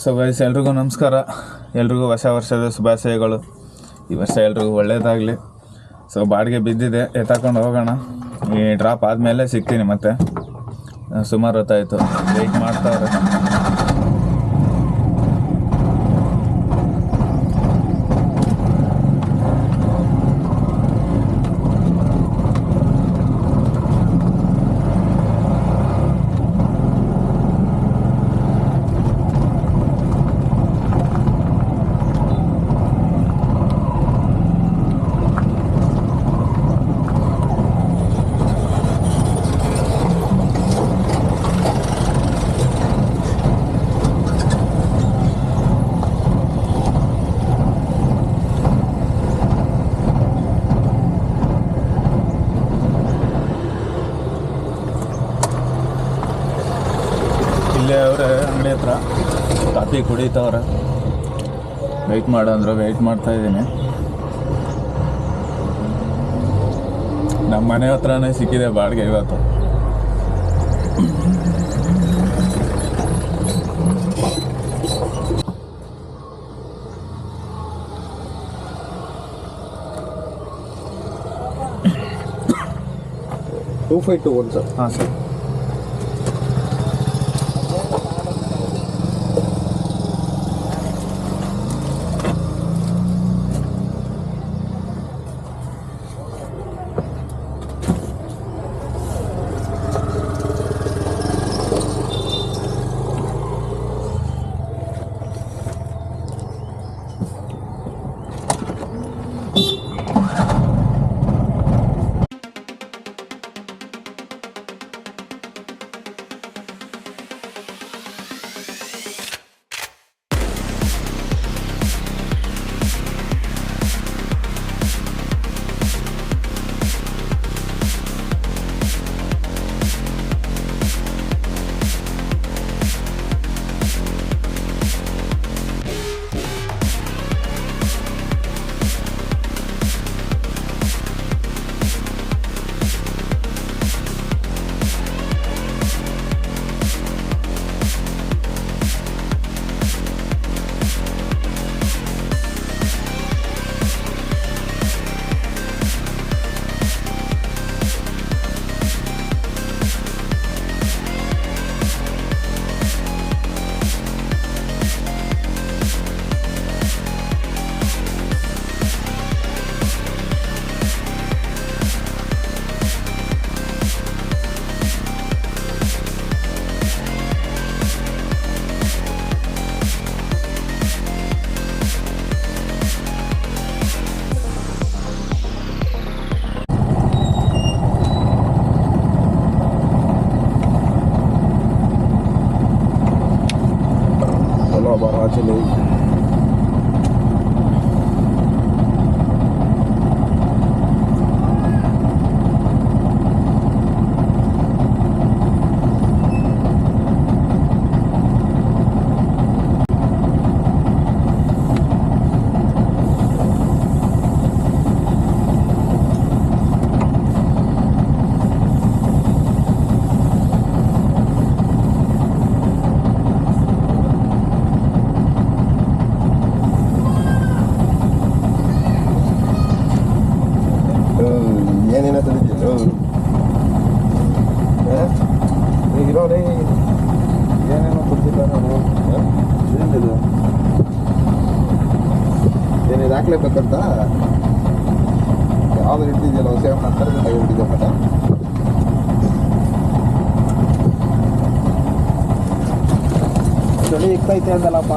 So guys ಎಲ್ರಿಗೂ ನಮಸ್ಕಾರ. ಎಲ್ರಿಗೂ ಹೊಸ ವರ್ಷದ ಶುಭಾಶಯಗಳು. ಈ ವರ್ಷ ಎಲ್ರಿಗೂ ಒಳ್ಳೇದಾಗಲಿ. ಸೊ ಬಾಡಿಗೆ ಬಿದ್ದಿದೆ. ಎತ್ತಾಕೊಂಡು ಹೋಗೋಣ. ಈ ಡ್ರಾಪ್ ಆದಮೇಲೆ ಸಿಗ್ತೀನಿ ಮತ್ತೆ. ಸುಮಾರು ಹೊತ್ತಾಯಿತು. ವೆಯ್ಟ್ ಮಾಡ್ತಾವ್ರೆ ಇಲ್ಲೇ ಅವರೇ ಅಂಗಡಿ ಹತ್ರ. ಕಾಫಿ ಕುಡಿತವ್ರೆ ವೆಯ್ಟ್ ಮಾಡು ಅಂದ್ರೆ ವೆಯ್ಟ್ ಮಾಡ್ತಾ ಇದ್ದೀನಿ. ನಮ್ಮ ಮನೆ ಹತ್ರನೇ ಸಿಕ್ಕಿದೆ ಬಾಡಿಗೆ ಇವತ್ತು. Two five two one sir ಹಾಂ ಸರ್ watching it. ಹತ್ತರ ತಗೊಂಡಿದ್ದೆ ಮತ್ತೆ ಚಳಿ ಇಕ್ತೈತೆ ಅಂದಲ್ಲಪ್ಪ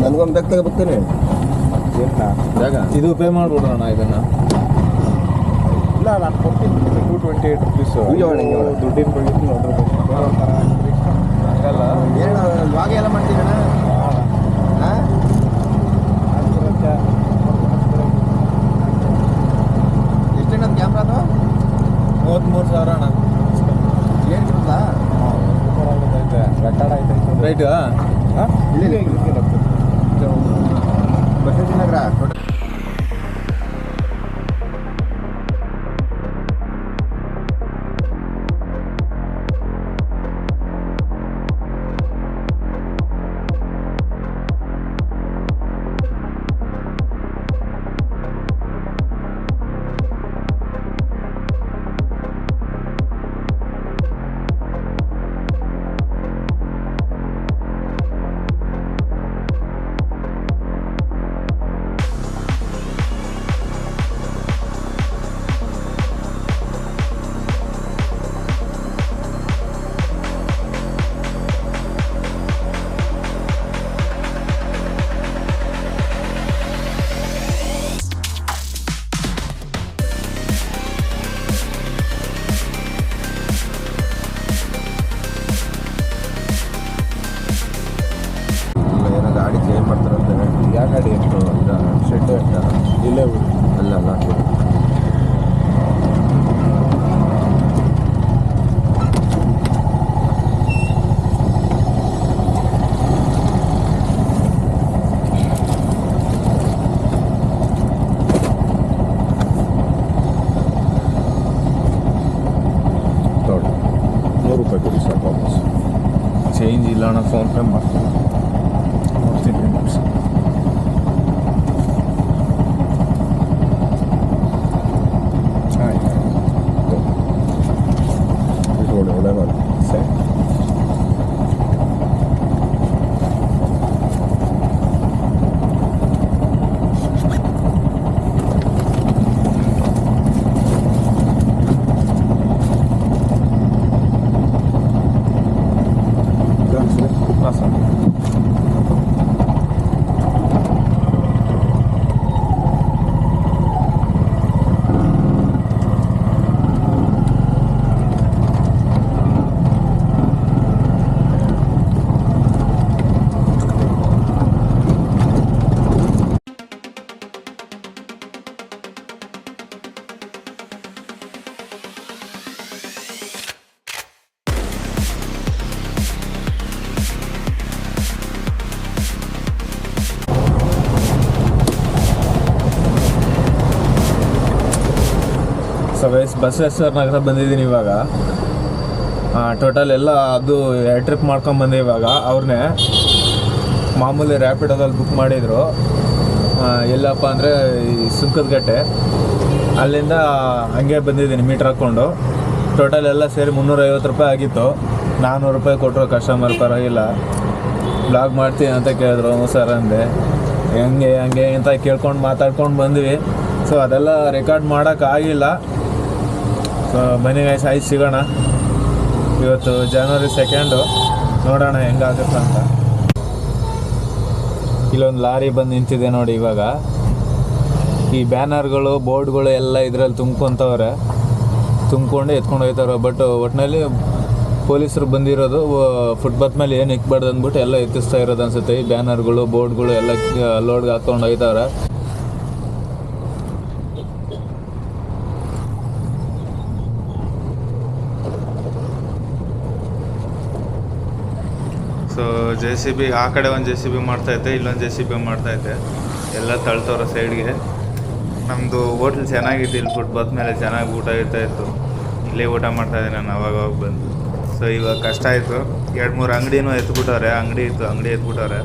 ನನಗೊಂದು ಬೆಕ್ಕ ಏನ ಜಾಗ ಇದು ಪೇ ಮಾಡ್ಬಿಡೋಣ ಇದನ್ನ ಇಲ್ಲ ನಾನು ಕೊಡ್ತೀನಿ ಟೂ ಟ್ವೆಂಟಿ ಏಟ್ ರುಪೀಸ್ ಹಿಂಗೆ ಮಾಡು, ಹಿಂಗೆ ಮಾಡು. ದುಡ್ಡಿನ ಬಗ್ಗೆ ಹಂಗಲ್ಲ ಏನು ಇವಾಗ ಎಲ್ಲ ಮಾಡ್ತೀರಣ್ಣ? ಎಷ್ಟೇನದು ಕ್ಯಾಮ್ರಾದು ಮೂವತ್ತ್ಮೂರು ಸಾವಿರ ಅಣ್ಣ. ಏನು ರೆಕಾರ್ಡ್ ಆಯ್ತು ರೈಟ್ ಇಲ್ಲಿ ಬಸವೇಶ್ವರ ಸೊ ವಯಸ್ ಬಸವೇಶ್ವರ ನಗರ ಬಂದಿದ್ದೀನಿ ಇವಾಗ. ಟೋಟಲ್ ಎಲ್ಲ ಅದು ಎರಡು ಟ್ರಿಪ್ ಮಾಡ್ಕೊಂಡು ಬಂದೆ ಇವಾಗ ಅವ್ರನ್ನೇ ಮಾಮೂಲಿ ರ್ಯಾಪಿಡೋದಲ್ಲಿ ಬುಕ್ ಮಾಡಿದರು. ಎಲ್ಲಪ್ಪ ಅಂದರೆ ಈ ಸುಂಕದಗಟ್ಟೆ ಅಲ್ಲಿಂದ ಹಂಗೆ ಬಂದಿದ್ದೀನಿ ಮೀಟ್ರ್ ಹಾಕ್ಕೊಂಡು ಟೋಟಲ್ ಎಲ್ಲ ಸೇರಿ ಮುನ್ನೂರೈವತ್ತು ರೂಪಾಯಿ ಆಗಿತ್ತು. ನಾನ್ನೂರು ರೂಪಾಯಿ ಕೊಟ್ಟರು ಕಸ್ಟಮರ್ ಪರವಾಗಿಲ್ಲ. ಬ್ಲಾಗ್ ಮಾಡ್ತೀನಿ ಅಂತ ಕೇಳಿದ್ರು ಸರ್ ಅಂದೆ. ಹೆಂಗೆ, ಹಂಗೆ ಅಂತ ಕೇಳ್ಕೊಂಡು ಮಾತಾಡ್ಕೊಂಡು ಬಂದ್ವಿ. ಸೊ ಅದೆಲ್ಲ ರೆಕಾರ್ಡ್ ಮಾಡೋಕ್ಕಾಗಿಲ್ಲ ಸೊ ಬನ್ನಿ ಗೈಸ್ ಆಯ್ತು ಸಿಗೋಣ. ಇವತ್ತು ಜನವರಿ ಸೆಕೆಂಡು ನೋಡೋಣ ಹೆಂಗಾಗುತ್ತೆ ಅಂತ. ಇಲ್ಲೊಂದು ಲಾರಿ ಬಂದು ನಿಂತಿದೆ ನೋಡಿ ಇವಾಗ. ಈ ಬ್ಯಾನರ್ಗಳು, ಬೋರ್ಡ್ಗಳು ಎಲ್ಲ ಇದರಲ್ಲಿ ತುಂಬ್ಕೊತವ್ರೆ. ತುಂಬ್ಕೊಂಡು ಎತ್ಕೊಂಡು ಹೋಗ್ತಾರೆ ಬಟ್ ಒಟ್ಟಿನಲ್ಲಿ ಪೊಲೀಸರು ಬಂದಿರೋದು ಫುಟ್ಪಾತ್ ಮೇಲೆ ಏನು ಇಕ್ಬಾರ್ದು ಅಂದ್ಬಿಟ್ಟು ಎಲ್ಲ ಎತ್ತಿಸ್ತಾ ಇರೋದು ಅನ್ಸುತ್ತೆ. ಈ ಬ್ಯಾನರ್ಗಳು, ಬೋರ್ಡ್ಗಳು ಎಲ್ಲ ಲೋಡ್ಗೆ ಹಾಕ್ಕೊಂಡು ಹೋಗ್ತಾವ್ರೆ ಸೊ ಜೆ ಸಿ ಬಿ, ಆ ಕಡೆ ಒಂದು ಜೆ ಸಿ ಬಿ ಮಾಡ್ತೈತೆ ಇಲ್ಲೊಂದು ಜೆ ಸಿ ಬಿ ಮಾಡ್ತೈತೆ ಎಲ್ಲ ತಳ್ತವ್ರೆ ಸೈಡ್ಗೆ. ನಮ್ಮದು ಹೋಟ್ಲ್ ಚೆನ್ನಾಗಿತ್ತು, ಇಲ್ಲಿ ಫುಟ್ಪಾತ್ ಮೇಲೆ ಚೆನ್ನಾಗಿ ಊಟ ಇರ್ತಾ ಇತ್ತು. ಇಲ್ಲೇ ಊಟ ಮಾಡ್ತಾ ಇದ್ದೆ ನಾನು ಅವಾಗ ಬಂದು. ಸೊ ಇವಾಗ ಕಷ್ಟ ಆಯಿತು. ಎರಡು ಮೂರು ಅಂಗಡಿನೂ ಎತ್ಬಿಟ್ಟವ್ರೆ. ಅಂಗಡಿ ಇತ್ತು, ಅಂಗಡಿ ಎತ್ಬಿಟ್ಟವ್ರೆ.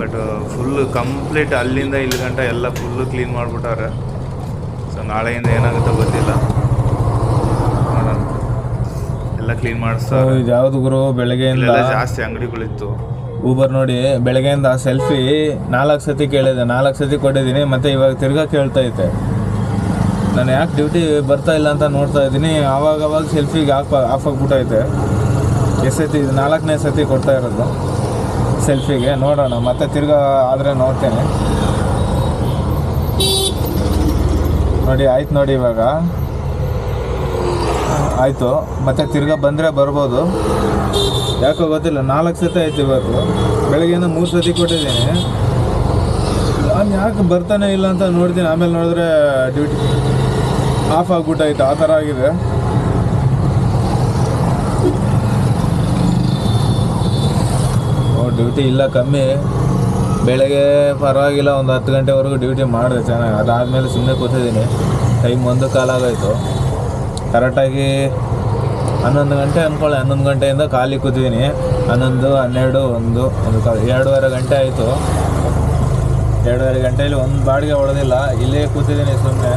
ಬಟ್ ಫುಲ್ಲು ಕಂಪ್ಲೀಟ್ ಅಲ್ಲಿಂದ ಇಲ್ಲಿ ಗಂಟ ಎಲ್ಲ ಫುಲ್ಲು ಕ್ಲೀನ್ ಮಾಡಿಬಿಟ್ಟವ್ರೆ. ಸೊ ನಾಳೆಯಿಂದ ಏನಾಗುತ್ತೋ ಗೊತ್ತಿಲ್ಲ ನೋಡೋಣ ಎಲ್ಲ ಕ್ಲೀನ್ ಮಾಡಿಸ್ತಾರೆ ಇದು ಯಾವ್ದು ಗುರು ಬೆಳಗ್ಗೆಯಿಂದ ಜಾಸ್ತಿ ಅಂಗಡಿಗಳಿತ್ತು. ಊಬರ್ ನೋಡಿ ಬೆಳಗ್ಗೆಯಿಂದ ಸೆಲ್ಫಿ ನಾಲ್ಕು ಸತಿ ಕೇಳಿದೆ ನಾಲ್ಕು ಸತಿ ಕೊಟ್ಟಿದ್ದೀನಿ ಮತ್ತೆ ಇವಾಗ ತಿರ್ಗಾ ಕೇಳ್ತಾ ಐತೆ ನಾನು ಯಾಕೆ ಡ್ಯೂಟಿ ಬರ್ತಾ ಇಲ್ಲ ಅಂತ ನೋಡ್ತಾ ಇದ್ದೀನಿ ಆವಾಗ ಅವಾಗ ಸೆಲ್ಫಿಗೆ ಆಫ್ ಆಫ್ ಆಗಿಬಿಟ್ಟೈತೆ ಎಷ್ಟು ಸತಿ ಇದು ನಾಲ್ಕನೇ ಸತಿ ಕೊಡ್ತಾ ಇರೋದು ಸೆಲ್ಫಿಗೆ ನೋಡೋಣ ಮತ್ತೆ ತಿರ್ಗಾ ಆದರೆ ನೋಡ್ತೇನೆ. ನೋಡಿ ಆಯ್ತು ನೋಡಿ ಇವಾಗ. ಆಯಿತು. ಮತ್ತೆ ತಿರ್ಗಾ ಬಂದರೆ ಬರ್ಬೋದು. ಯಾಕೋ ಗೊತ್ತಿಲ್ಲ, ನಾಲ್ಕು ಸತಿ ಆಯ್ತು ಇವತ್ತು. ಬೆಳಗ್ಗೆಯಿಂದ ಮೂರು ಸತಿ ಕೊಟ್ಟಿದ್ದೀನಿ. ನಾನು ಯಾಕೆ ಬರ್ತಾನೆ ಇಲ್ಲ ಅಂತ ನೋಡ್ತೀನಿ. ಆಮೇಲೆ ನೋಡಿದ್ರೆ ಡ್ಯೂಟಿ ಆಫ್ ಆಗ್ಬಿಟ್ಟಾಯ್ತು ಆ ಥರ ಆಗಿದೆ. ಡ್ಯೂಟಿ ಇಲ್ಲ ಕಮ್ಮಿ. ಬೆಳಗ್ಗೆ ಪರವಾಗಿಲ್ಲ, ಒಂದು ಹತ್ತು ಗಂಟೆವರೆಗೂ ಡ್ಯೂಟಿ ಮಾಡಿದೆ ಚೆನ್ನಾಗಿ. ಅದಾದಮೇಲೆ ಸುಮ್ಮನೆ ಕೂತಿದ್ದೀನಿ. ಟೈಮ್ ಒಂದು ಕಾಲಾಗೋಯ್ತು. ಕರೆಕ್ಟಾಗಿ ಹನ್ನೊಂದು ಗಂಟೆ ಅಂದ್ಕೊಳ್ಳಿ. ಹನ್ನೊಂದು ಗಂಟೆಯಿಂದ ಖಾಲಿ ಕೂತಿದ್ದೀನಿ ಹನ್ನೊಂದು, ಹನ್ನೆರಡು, ಒಂದು ಒಂದು ಎರಡೂವರೆ ಗಂಟೆ ಆಯಿತು. ಎರಡೂವರೆ ಗಂಟೆಯಲ್ಲಿ ಒಂದು ಬಾಡಿಗೆ ಹೊಡೆದಿಲ್ಲ. ಇಲ್ಲೇ ಕೂತಿದ್ದೀನಿ ಸುಮ್ಮನೆ